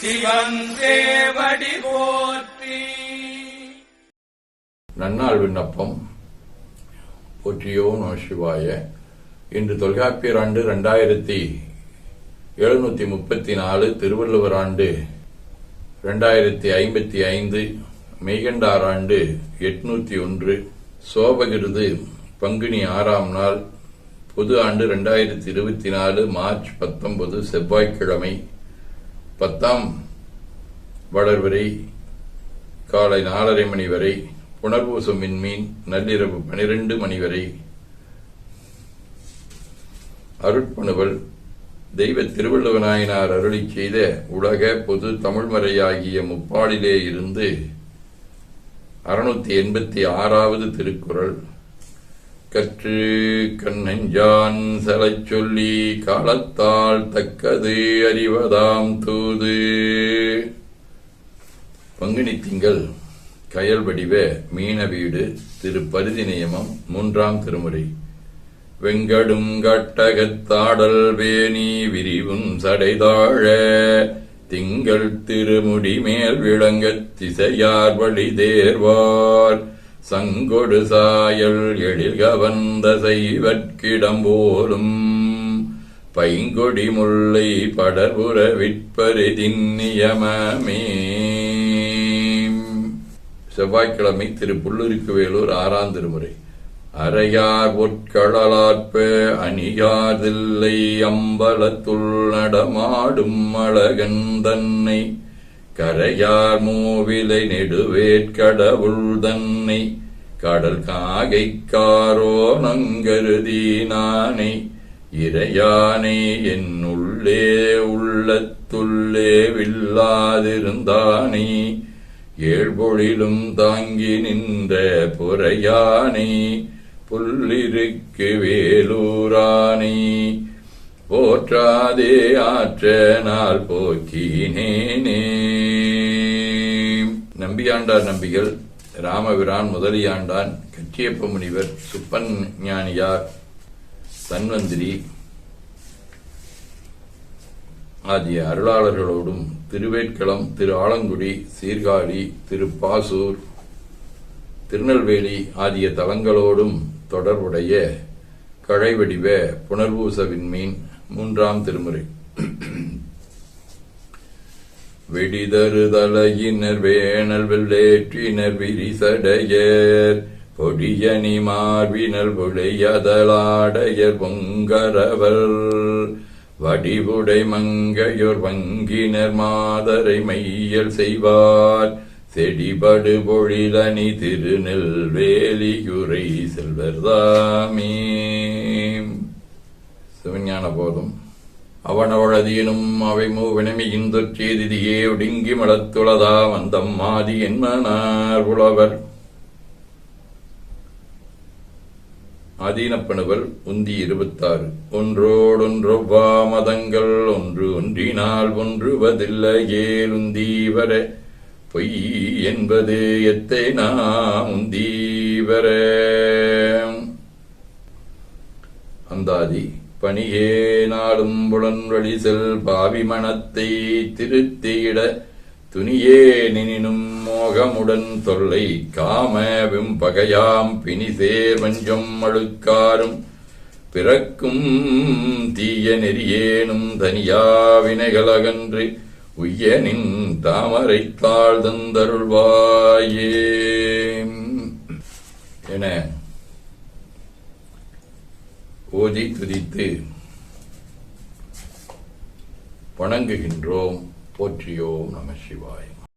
சிவன் போற்றி. நன்னாள் விண்ணப்பம். போற்றியோ நம சிவாய. இன்று தொல்காப்பியர் ஆண்டு ரெண்டாயிரத்தி எழுநூத்தி முப்பத்தி நாலு திருவள்ளுவர் ஆண்டு ரெண்டாயிரத்தி ஐம்பத்தி ஐந்து மெய்கண்டார் ஆண்டு எட்நூத்தி ஒன்று சோபகிருது பங்குனி ஆறாம் நாள் பொது ஆண்டு ரெண்டாயிரத்தி இருபத்தி நாலு மார்ச் பத்தொன்பது செவ்வாய்க்கிழமை. பத்தாம் வளர்வரை காலை நாலரை மணி வரை புனர்பூசம் விண்மீன் நள்ளிரவு பனிரெண்டு மணி வரை அருட்பணுவல் தெய்வ திருவள்ளுவநாயனார் அருளி செய்த உலக பொது தமிழ்மறையாகிய முப்பாடிலே இருந்து அறுநூத்தி எண்பத்தி ஆறாவது திருக்குறள். கற்று கண்ணஞ்சான் செலச் சொல்லி காலத்தால் தக்கது அறிவதாம் தூது. பங்குனி திங்கள் கயல் வடிவ மீன வீடு திரு பரிதி நியமம் மூன்றாம் திருமுறை. வெங்கடும் கட்டகத்தாடல் வேணி விரிவும் சடைதாழ திங்கள் திருமுடி மேல் விளங்கத் திசையார் வழி தேர்வார் சங்கொடு சாயல் எழில் கவர்ந்த செய்வற்கிடம் போலும் பைங்கொடி முல்லை படர்புற விற்பரிதின் நியமமே செவ்வாய்க்கிழமை திரு புல்லுருக்கு வேலூர் ஆறாம் திருமுறை. அறையார் பொற்கடலாற்ப அணியாதில்லை அம்பலத்துள் நடமாடும் அழகன் தன்னை கரையார் மூவிலை நெடுவேற்கடவுள் தன்னை கடல் காகைக்காரோ நங்கருதி நானை இறையானை என் உள்ளே உள்ளத்துள்ளே வில்லாதிருந்தானே ஏழ்பொழிலும் தாங்கி நின்ற புறையானே புல்லிருக்கு வேலூரானே போற்றாதே ஆற்ற நாள் போக்கினேனே. நம்பியாண்டார் நம்பிகள் ராமபிரான் முதலியாண்டான் கச்சியப்ப முனிவர் சுப்பன் ஞானியார் தன்வந்திரி ஆகிய அருளாளர்களோடும் திருவேட்களம் திரு ஆலங்குடி சீர்காழி திருப்பாசூர் திருநெல்வேலி ஆகிய தலங்களோடும் தொடர்புடைய கழைவடிவ புனர்பூச விண்மீன் மூன்றாம் திருமுறை. விடிதறுதலையினர் வேணல் வெள்ளேற்றினர் விரிசடையர். பொடியணி மார்பினர் புழையதலாடையர் பொங்கரவர் வடிவுடை மங்கையோர் வங்கினர் மாதரை மையல் செய்வார். செடிபடு பொழிலணி திருநெல்வேலியுரை செல்வர்தாமே சிவஞான போதும். அவனவளதியனும் அவை மூவினமியின் தொற்றேதிதியே ஒடுங்கி மலத்துளதா வந்தம் மாதி என்மனார் புலவர் ஆதீனப்பணுவல் உந்தி இருபத்தாறு. ஒன்றோடொன்றொவ்வா மதங்கள் ஒன்று ஒன்றினால் ஒன்றுவதில்லையேல் உந்தீவர பொய் என்பது எத்தை நாம் உந்தீவர. அந்தாதி. பணியே நாளும் புலன்வழி செல் பாவி மனத்தை திருத்தியிட துணியே நினினும் மோகமுடன் தொல்லை காம வெம்பகையாம் பிணிசேர் வஞ்சம் அழுக்காரும் பிறக்கும் தீய நெறியேனும் தனியா வினைகளகன்று உய்யனின் தாமரை தந்தருள்வாயே. என ஓதி துதித்து வணங்குகின்றோம் போற்றியோம் நம சிவாயம்